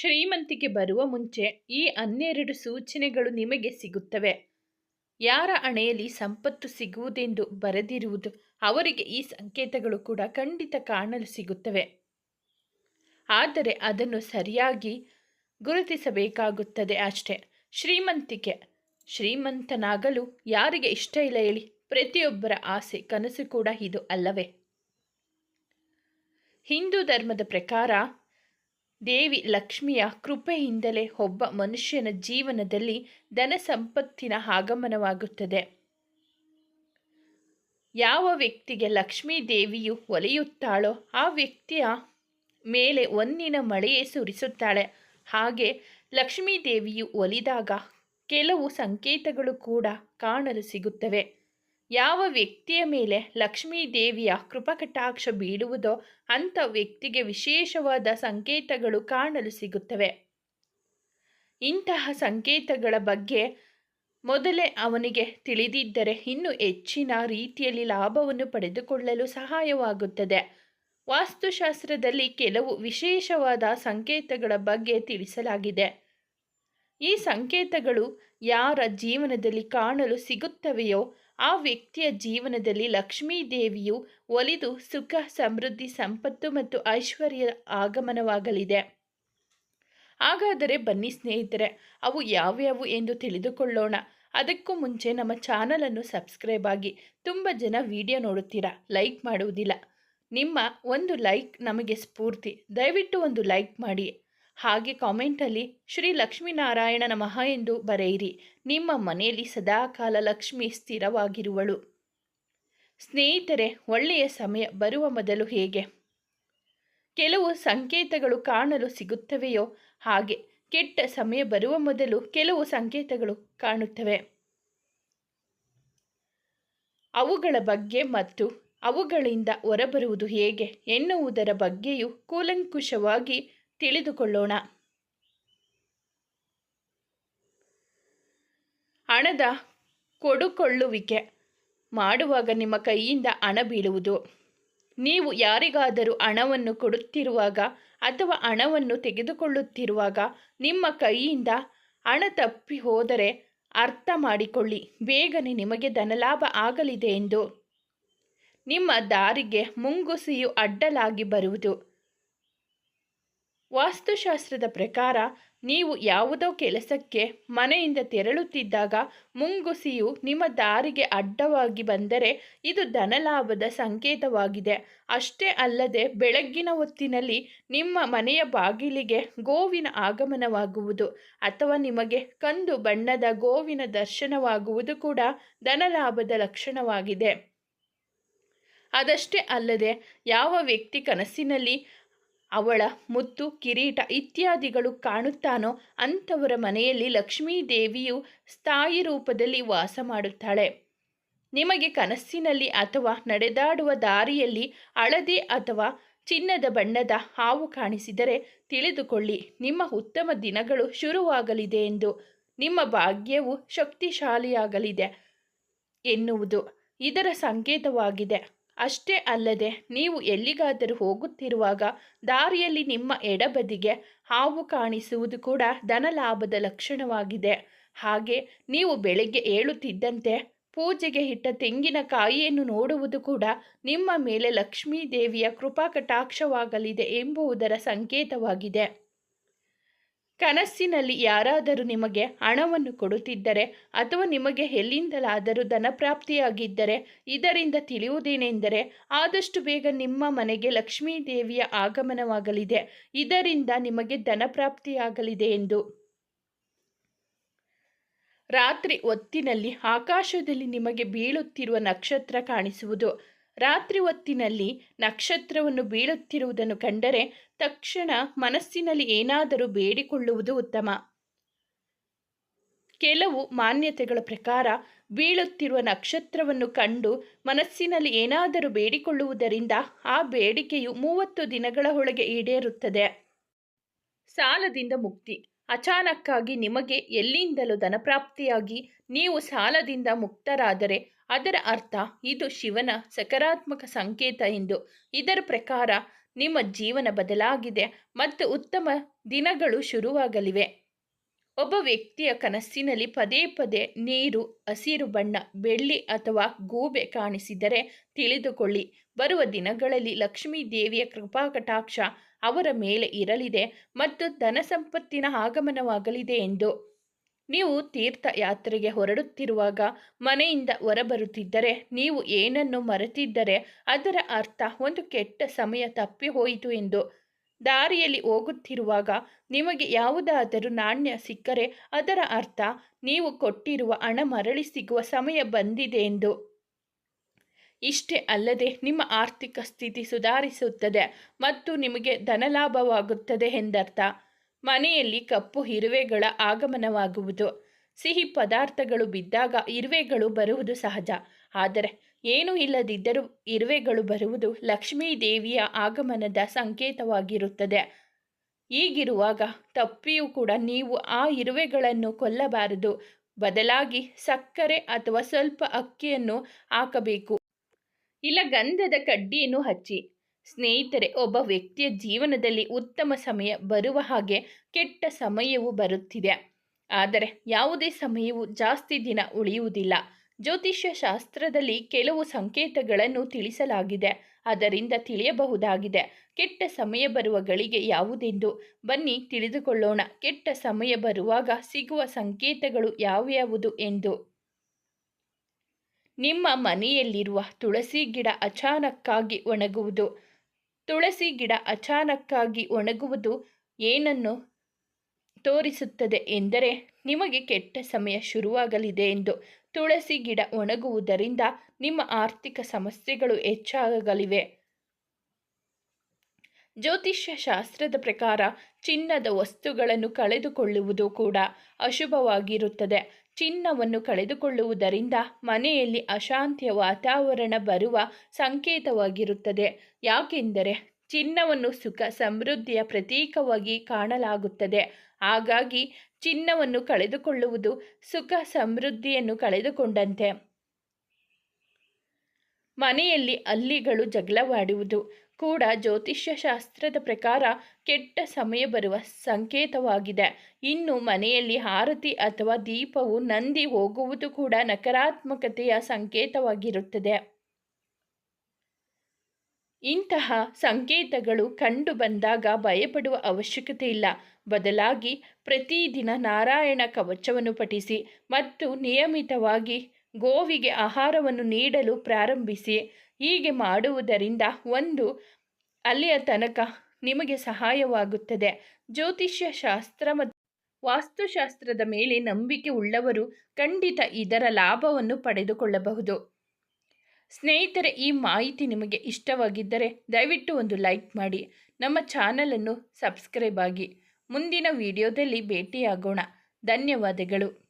ಶ್ರೀಮಂತಿಕೆ ಬರುವ ಮುಂಚೆ ಈ ಹನ್ನೆರಡು ಸೂಚನೆಗಳು ನಿಮಗೆ ಸಿಗುತ್ತವೆ. ಯಾರ ಹಣೆಯಲ್ಲಿ ಸಂಪತ್ತು ಸಿಗುವುದೆಂದು ಬರೆದಿರುವುದು ಅವರಿಗೆ ಈ ಸಂಕೇತಗಳು ಕೂಡ ಖಂಡಿತ ಕಾಣಲು ಸಿಗುತ್ತವೆ. ಆದರೆ ಅದನ್ನು ಸರಿಯಾಗಿ ಗುರುತಿಸಬೇಕಾಗುತ್ತದೆ ಅಷ್ಟೆ. ಶ್ರೀಮಂತಿಕೆ, ಶ್ರೀಮಂತನಾಗಲು ಯಾರಿಗೆ ಇಷ್ಟ ಇಲ್ಲ ಹೇಳಿ, ಪ್ರತಿಯೊಬ್ಬರ ಆಸೆ, ಕನಸು ಕೂಡ ಇದು ಅಲ್ಲವೇ. ಹಿಂದೂ ಧರ್ಮದ ಪ್ರಕಾರ ದೇವಿ ಲಕ್ಷ್ಮಿಯ ಕೃಪೆಯಿಂದಲೇ ಒಬ್ಬ ಮನುಷ್ಯನ ಜೀವನದಲ್ಲಿ ಧನ ಸಂಪತ್ತಿನ ಆಗಮನವಾಗುತ್ತದೆ. ಯಾವ ವ್ಯಕ್ತಿಗೆ ಲಕ್ಷ್ಮೀ ದೇವಿಯು ಒಲಿಯುತ್ತಾಳೋ ಆ ವ್ಯಕ್ತಿಯ ಮೇಲೆ ಒಂದಿನ ಮಳೆಯೇ ಸುರಿಸುತ್ತಾಳೆ. ಹಾಗೆ ಲಕ್ಷ್ಮೀ ದೇವಿಯು ಒಲಿದಾಗ ಕೆಲವು ಸಂಕೇತಗಳು ಕೂಡ ಕಾಣಲು ಸಿಗುತ್ತವೆ. ಯಾವ ವ್ಯಕ್ತಿಯ ಮೇಲೆ ಲಕ್ಷ್ಮೀ ದೇವಿಯ ಕೃಪಕಟಾಕ್ಷ ಬೀಳುವುದೋ ಅಂಥ ವ್ಯಕ್ತಿಗೆ ವಿಶೇಷವಾದ ಸಂಕೇತಗಳು ಕಾಣಲು ಸಿಗುತ್ತವೆ. ಇಂತಹ ಸಂಕೇತಗಳ ಬಗ್ಗೆ ಮೊದಲೇ ಅವನಿಗೆ ತಿಳಿದಿದ್ದರೆ ಇನ್ನೂ ಹೆಚ್ಚಿನ ರೀತಿಯಲ್ಲಿ ಲಾಭವನ್ನು ಪಡೆದುಕೊಳ್ಳಲು ಸಹಾಯವಾಗುತ್ತದೆ. ವಾಸ್ತುಶಾಸ್ತ್ರದಲ್ಲಿ ಕೆಲವು ವಿಶೇಷವಾದ ಸಂಕೇತಗಳ ಬಗ್ಗೆ ತಿಳಿಸಲಾಗಿದೆ. ಈ ಸಂಕೇತಗಳು ಯಾರ ಜೀವನದಲ್ಲಿ ಕಾಣಲು ಸಿಗುತ್ತವೆಯೋ ಆ ವ್ಯಕ್ತಿಯ ಜೀವನದಲ್ಲಿ ಲಕ್ಷ್ಮೀ ದೇವಿಯು ಒಲಿದು ಸುಖ, ಸಮೃದ್ಧಿ, ಸಂಪತ್ತು ಮತ್ತು ಐಶ್ವರ್ಯ ಆಗಮನವಾಗಲಿದೆ. ಹಾಗಾದರೆ ಬನ್ನಿ ಸ್ನೇಹಿತರೆ, ಅವು ಯಾವ್ಯಾವು ಎಂದು ತಿಳಿದುಕೊಳ್ಳೋಣ. ಅದಕ್ಕೂ ಮುಂಚೆ ನಮ್ಮ ಚಾನಲನ್ನು ಸಬ್ಸ್ಕ್ರೈಬ್ ಆಗಿ ತುಂಬ ಜನ ವಿಡಿಯೋ ನೋಡುತ್ತೀರಾ? ಲೈಕ್ ಮಾಡುವುದಿಲ್ಲ. ನಿಮ್ಮ ಒಂದು ಲೈಕ್ ನಮಗೆ ಸ್ಫೂರ್ತಿ. ದಯವಿಟ್ಟು ಒಂದು ಲೈಕ್ ಮಾಡಿ. ಹಾಗೆ ಕಾಮೆಂಟಲ್ಲಿ ಶ್ರೀ ಲಕ್ಷ್ಮೀನಾರಾಯಣ ನಮಃ ಎಂದು ಬರೆಯಿರಿ. ನಿಮ್ಮ ಮನೆಯಲ್ಲಿ ಸದಾಕಾಲ ಲಕ್ಷ್ಮಿ ಸ್ಥಿರವಾಗಿರುವಳು. ಸ್ನೇಹಿತರೆ, ಒಳ್ಳೆಯ ಸಮಯ ಬರುವ ಮೊದಲು ಹೇಗೆ? ಕೆಲವು ಸಂಕೇತಗಳು ಕಾಣಲು ಸಿಗುತ್ತವೆಯೋ? ಹಾಗೆ, ಕೆಟ್ಟ ಸಮಯ ಬರುವ ಮೊದಲು ಕೆಲವು ಸಂಕೇತಗಳು ಕಾಣುತ್ತವೆ. ಅವುಗಳ ಬಗ್ಗೆ ಮತ್ತು ಅವುಗಳಿಂದ ಹೊರಬರುವುದು ಹೇಗೆ ಎನ್ನುವುದರ ಬಗ್ಗೆಯೂ ಕೂಲಂಕುಷವಾಗಿ ತಿಳಿದುಕೊಳ್ಳೋಣ. ಹಣದ ಕೊಡುಕೊಳ್ಳುವಿಕೆ ಮಾಡುವಾಗ ನಿಮ್ಮ ಕೈಯಿಂದ ಹಣ ಬೀಳುವುದು. ನೀವು ಯಾರಿಗಾದರೂ ಹಣವನ್ನು ಕೊಡುತ್ತಿರುವಾಗ ಅಥವಾ ಹಣವನ್ನು ತೆಗೆದುಕೊಳ್ಳುತ್ತಿರುವಾಗ ನಿಮ್ಮ ಕೈಯಿಂದ ಹಣ ತಪ್ಪಿ ಹೋದರೆ ಅರ್ಥ ಮಾಡಿಕೊಳ್ಳಿ. ಬೇಗನೆ ನಿಮಗೆ ಧನಲಾಭ ಆಗಲಿದೆ ಎಂದು. ನಿಮ್ಮ ದಾರಿಗೆ ಮುಂಗುಸಿಯು ಅಡ್ಡಲಾಗಿ ಬರುವುದು. ವಾಸ್ತುಶಾಸ್ತ್ರದ ಪ್ರಕಾರ, ನೀವು ಯಾವುದೋ ಕೆಲಸಕ್ಕೆ ಮನೆಯಿಂದ ತೆರಳುತ್ತಿದ್ದಾಗ ಮುಂಗುಸಿಯು ನಿಮ್ಮ ದಾರಿಗೆ ಅಡ್ಡವಾಗಿ ಬಂದರೆ ಇದು ಧನಲಾಭದ ಸಂಕೇತವಾಗಿದೆ. ಅಷ್ಟೇ ಅಲ್ಲದೆ ಬೆಳಗ್ಗಿನ ಹೊತ್ತಿನಲ್ಲಿ ನಿಮ್ಮ ಮನೆಯ ಬಾಗಿಲಿಗೆ ಗೋವಿನ ಆಗಮನವಾಗುವುದು ಅಥವಾ ನಿಮಗೆ ಕಂದು ಬಣ್ಣದ ಗೋವಿನ ದರ್ಶನವಾಗುವುದು ಕೂಡ ಧನಲಾಭದ ಲಕ್ಷಣವಾಗಿದೆ. ಅದಷ್ಟೇ ಅಲ್ಲದೆ ಯಾವ ವ್ಯಕ್ತಿ ಕನಸಿನಲ್ಲಿ ಅವಳ ಮುತ್ತು, ಕಿರೀಟ ಇತ್ಯಾದಿಗಳು ಕಾಣುತ್ತಾನೋ ಅಂಥವರ ಮನೆಯಲ್ಲಿ ಲಕ್ಷ್ಮೀ ದೇವಿಯು ಸ್ಥಾಯಿ ರೂಪದಲ್ಲಿ ವಾಸ ಮಾಡುತ್ತಾಳೆ. ನಿಮಗೆ ಕನಸಿನಲ್ಲಿ ಅಥವಾ ನಡೆದಾಡುವ ದಾರಿಯಲ್ಲಿ ಹಳದಿ ಅಥವಾ ಚಿನ್ನದ ಬಣ್ಣದ ಹಾವು ಕಾಣಿಸಿದರೆ ತಿಳಿದುಕೊಳ್ಳಿ. ನಿಮ್ಮ ಉತ್ತಮ ದಿನಗಳು ಶುರುವಾಗಲಿದೆ ಎಂದು ನಿಮ್ಮ ಭಾಗ್ಯವು ಶಕ್ತಿಶಾಲಿಯಾಗಲಿದೆ ಎನ್ನುವುದು ಇದರ ಸಂಕೇತವಾಗಿದೆ. ಅಷ್ಟೇ ಅಲ್ಲದೆ ನೀವು ಎಲ್ಲಿಗಾದರೂ ಹೋಗುತ್ತಿರುವಾಗ ದಾರಿಯಲ್ಲಿ ನಿಮ್ಮ ಎಡಬದಿಗೆ ಹಾವು ಕಾಣಿಸುವುದು ಕೂಡ ಧನಲಾಭದ ಲಕ್ಷಣವಾಗಿದೆ. ಹಾಗೆ ನೀವು ಬೆಳಗ್ಗೆ ಏಳುತ್ತಿದ್ದಂತೆ ಪೂಜೆಗೆ ಇಟ್ಟ ತೆಂಗಿನಕಾಯಿಯನ್ನು ನೋಡುವುದು ಕೂಡ ನಿಮ್ಮ ಮೇಲೆ ಲಕ್ಷ್ಮೀ ದೇವಿಯ ಕೃಪಾ ಕಟಾಕ್ಷವಾಗಲಿದೆ ಎಂಬುವುದರ ಸಂಕೇತವಾಗಿದೆ. ಕನಸಿನಲ್ಲಿ ಯಾರಾದರೂ ನಿಮಗೆ ಹಣವನ್ನು ಕೊಡುತ್ತಿದ್ದರೆ ಅಥವಾ ನಿಮಗೆ ಎಲ್ಲಿಂದಲಾದರೂ ಧನಪ್ರಾಪ್ತಿಯಾಗಿದ್ದರೆ, ಇದರಿಂದ ತಿಳಿಯುವುದೇನೆಂದರೆ, ಆದಷ್ಟು ಬೇಗ ನಿಮ್ಮ ಮನೆಗೆ ಲಕ್ಷ್ಮೀ ದೇವಿಯ ಆಗಮನವಾಗಲಿದೆ. ಇದರಿಂದ ನಿಮಗೆ ಧನಪ್ರಾಪ್ತಿಯಾಗಲಿದೆ ಎಂದು. ರಾತ್ರಿ ಹೊತ್ತಿನಲ್ಲಿ ಆಕಾಶದಲ್ಲಿ ನಿಮಗೆ ಬೀಳುತ್ತಿರುವ ನಕ್ಷತ್ರ ಕಾಣಿಸುವುದು. ರಾತ್ರಿ ಹೊತ್ತಿನಲ್ಲಿ ನಕ್ಷತ್ರವನ್ನು ಬೀಳುತ್ತಿರುವುದನ್ನು ಕಂಡರೆ ತಕ್ಷಣ ಮನಸ್ಸಿನಲ್ಲಿ ಏನಾದರೂ ಬೇಡಿಕೊಳ್ಳುವುದು ಉತ್ತಮ. ಕೆಲವು ಮಾನ್ಯತೆಗಳ ಪ್ರಕಾರ ಬೀಳುತ್ತಿರುವ ನಕ್ಷತ್ರವನ್ನು ಕಂಡು ಮನಸ್ಸಿನಲ್ಲಿ ಏನಾದರೂ ಬೇಡಿಕೊಳ್ಳುವುದರಿಂದ ಆ ಬೇಡಿಕೆಯು ಮೂವತ್ತು ದಿನಗಳ ಒಳಗೆ ಈಡೇರುತ್ತದೆ. ಸಾಲದಿಂದ ಮುಕ್ತಿ. ಅಚಾನಕ್ಕಾಗಿ ನಿಮಗೆ ಎಲ್ಲಿಂದಲೂ ಧನಪ್ರಾಪ್ತಿಯಾಗಿ ನೀವು ಸಾಲದಿಂದ ಮುಕ್ತರಾದರೆ ಅದರ ಅರ್ಥ ಇದು ಶಿವನ ಸಕಾರಾತ್ಮಕ ಸಂಕೇತ ಎಂದು. ಇದರ ಪ್ರಕಾರ ನಿಮ್ಮ ಜೀವನ ಬದಲಾಗಿದೆ ಮತ್ತು ಉತ್ತಮ ದಿನಗಳು ಶುರುವಾಗಲಿವೆ. ಒಬ್ಬ ವ್ಯಕ್ತಿಯ ಕನಸಿನಲ್ಲಿ ಪದೇ ಪದೇ ನೀರು, ಹಸಿರು ಬಣ್ಣ, ಬೆಳ್ಳಿ ಅಥವಾ ಗೂಬೆ ಕಾಣಿಸಿದರೆ ತಿಳಿದುಕೊಳ್ಳಿ. ಬರುವ ದಿನಗಳಲ್ಲಿ ಲಕ್ಷ್ಮೀ ದೇವಿಯ ಕೃಪಾ ಕಟಾಕ್ಷ ಅವರ ಮೇಲೆ ಇರಲಿದೆ ಮತ್ತು ಧನ ಸಂಪತ್ತಿನ ಆಗಮನವಾಗಲಿದೆ ಎಂದು. ನೀವು ತೀರ್ಥಯಾತ್ರೆಗೆ ಹೊರಡುತ್ತಿರುವಾಗ ಮನೆಯಿಂದ ಹೊರಬರುತ್ತಿದ್ದರೆ, ನೀವು ಏನನ್ನು ಮರೆತಿದ್ದರೆ ಅದರ ಅರ್ಥ ಒಂದು ಕೆಟ್ಟ ಸಮಯ ತಪ್ಪಿ ಹೋಯಿತು ಎಂದು. ದಾರಿಯಲ್ಲಿ ಹೋಗುತ್ತಿರುವಾಗ ನಿಮಗೆ ಯಾವುದಾದರೂ ನಾಣ್ಯ ಸಿಕ್ಕರೆ ಅದರ ಅರ್ಥ ನೀವು ಕೊಟ್ಟಿರುವ ಹಣ ಮರಳಿ ಸಿಗುವ ಸಮಯ ಬಂದಿದೆ ಎಂದು. ಇಷ್ಟೇ ಅಲ್ಲದೆ ನಿಮ್ಮ ಆರ್ಥಿಕ ಸ್ಥಿತಿ ಸುಧಾರಿಸುತ್ತದೆ ಮತ್ತು ನಿಮಗೆ ಧನಲಾಭವಾಗುತ್ತದೆ ಎಂದರ್ಥ. ಮನೆಯಲ್ಲಿ ಕಪ್ಪು ಇರುವೆಗಳ ಆಗಮನವಾಗುವುದು. ಸಿಹಿ ಪದಾರ್ಥಗಳು ಬಿದ್ದಾಗ ಇರುವೆಗಳು ಬರುವುದು ಸಹಜ. ಆದರೆ ಏನೂ ಇಲ್ಲದಿದ್ದರೂ ಇರುವೆಗಳು ಬರುವುದು ಲಕ್ಷ್ಮೀ ದೇವಿಯ ಆಗಮನದ ಸಂಕೇತವಾಗಿರುತ್ತದೆ. ಹೀಗಿರುವಾಗ ತಪ್ಪಿಯೂ ಕೂಡ ನೀವು ಆ ಇರುವೆಗಳನ್ನು ಕೊಲ್ಲಬಾರದು. ಬದಲಾಗಿ ಸಕ್ಕರೆ ಅಥವಾ ಸ್ವಲ್ಪ ಅಕ್ಕಿಯನ್ನು ಹಾಕಬೇಕು. ಇಲ್ಲ, ಗಂಧದ ಕಡ್ಡಿಯನ್ನು ಹಚ್ಚಿ. ಸ್ನೇಹಿತರೆ, ಒಬ್ಬ ವ್ಯಕ್ತಿಯ ಜೀವನದಲ್ಲಿ ಉತ್ತಮ ಸಮಯ ಬರುವ ಹಾಗೆ ಕೆಟ್ಟ ಸಮಯವೂ ಬರುತ್ತಿದೆ. ಆದರೆ ಯಾವುದೇ ಸಮಯವು ಜಾಸ್ತಿ ದಿನ ಉಳಿಯುವುದಿಲ್ಲ. ಜ್ಯೋತಿಷ್ಯ ಶಾಸ್ತ್ರದಲ್ಲಿ ಕೆಲವು ಸಂಕೇತಗಳನ್ನು ತಿಳಿಸಲಾಗಿದೆ. ಅದರಿಂದ ತಿಳಿಯಬಹುದಾಗಿದೆ. ಕೆಟ್ಟ ಸಮಯ ಬರುವ ಗಳಿಗೆ ಯಾವುದೆಂದು? ಬನ್ನಿ ತಿಳಿದುಕೊಳ್ಳೋಣ. ಕೆಟ್ಟ ಸಮಯ ಬರುವಾಗ ಸಿಗುವ ಸಂಕೇತಗಳು ಯಾವ್ಯಾವುದು ಎಂದು? ನಿಮ್ಮ ಮನೆಯಲ್ಲಿರುವ ತುಳಸಿ ಗಿಡ ಅಚಾನಕ್ಕಾಗಿ ಒಣಗುವುದು. ತುಳಸಿ ಗಿಡ ಅಚಾನಕ್ಕಾಗಿ ಒಣಗುವುದು ಏನನ್ನು ತೋರಿಸುತ್ತದೆ ಎಂದರೆ ನಿಮಗೆ ಕೆಟ್ಟ ಸಮಯ ಶುರುವಾಗಲಿದೆ ಎಂದು. ತುಳಸಿ ಗಿಡ ಒಣಗುವುದರಿಂದ ನಿಮ್ಮ ಆರ್ಥಿಕ ಸಮಸ್ಯೆಗಳು ಹೆಚ್ಚಾಗಲಿವೆ. ಜ್ಯೋತಿಷ್ಯ ಶಾಸ್ತ್ರದ ಪ್ರಕಾರ ಚಿನ್ನದ ವಸ್ತುಗಳನ್ನು ಕಳೆದುಕೊಳ್ಳುವುದು ಕೂಡ ಅಶುಭವಾಗಿರುತ್ತದೆ. ಚಿನ್ನವನ್ನು ಕಳೆದುಕೊಳ್ಳುವುದರಿಂದ ಮನೆಯಲ್ಲಿ ಅಶಾಂತಿಯ ವಾತಾವರಣ ಬರುವ ಸಂಕೇತವಾಗಿರುತ್ತದೆ. ಯಾಕೆಂದರೆ ಚಿನ್ನವನ್ನು ಸುಖ ಸಮೃದ್ಧಿಯ ಪ್ರತೀಕವಾಗಿ ಕಾಣಲಾಗುತ್ತದೆ. ಹಾಗಾಗಿ ಚಿನ್ನವನ್ನು ಕಳೆದುಕೊಳ್ಳುವುದು ಸುಖ ಸಮೃದ್ಧಿಯನ್ನು ಕಳೆದುಕೊಂಡಂತೆ. ಮನೆಯಲ್ಲಿ ಅಲ್ಲಿಗಳು ಜಗಳವಾಡುವುದು ಕೂಡ ಜ್ಯೋತಿಷ್ಯ ಶಾಸ್ತ್ರದ ಪ್ರಕಾರ ಕೆಟ್ಟ ಸಮಯ ಬರುವ ಸಂಕೇತವಾಗಿದೆ. ಇನ್ನು ಮನೆಯಲ್ಲಿ ಆರತಿ ಅಥವಾ ದೀಪವು ನಂದಿ ಹೋಗುವುದು ಕೂಡ ನಕಾರಾತ್ಮಕತೆಯ ಸಂಕೇತವಾಗಿರುತ್ತದೆ. ಇಂತಹ ಸಂಕೇತಗಳು ಕಂಡು ಬಂದಾಗ ಭಯಪಡುವ ಅವಶ್ಯಕತೆ ಇಲ್ಲ. ಬದಲಾಗಿ ಪ್ರತಿದಿನ ನಾರಾಯಣ ಕವಚವನ್ನು ಪಠಿಸಿ ಮತ್ತು ನಿಯಮಿತವಾಗಿ ಗೋವಿಗೆ ಆಹಾರವನ್ನು ನೀಡಲು ಪ್ರಾರಂಭಿಸಿ. ಹೀಗೆ ಮಾಡುವುದರಿಂದ ಒಂದು ಅಲ್ಲಿಯ ತನಕ ನಿಮಗೆ ಸಹಾಯವಾಗುತ್ತದೆ. ಜ್ಯೋತಿಷ್ಯ ಶಾಸ್ತ್ರ ಮತ್ತು ವಾಸ್ತುಶಾಸ್ತ್ರದ ಮೇಲೆ ನಂಬಿಕೆ ಉಳ್ಳವರು ಖಂಡಿತ ಇದರ ಲಾಭವನ್ನು ಪಡೆದುಕೊಳ್ಳಬಹುದು. ಸ್ನೇಹಿತರೆ, ಈ ಮಾಹಿತಿ ನಿಮಗೆ ಇಷ್ಟವಾಗಿದ್ದರೆ ದಯವಿಟ್ಟು ಒಂದು ಲೈಕ್ ಮಾಡಿ. ನಮ್ಮ ಚಾನಲನ್ನು ಸಬ್ಸ್ಕ್ರೈಬ್ ಆಗಿ. ಮುಂದಿನ ವಿಡಿಯೋದಲ್ಲಿ ಭೇಟಿಯಾಗೋಣ. ಧನ್ಯವಾದಗಳು.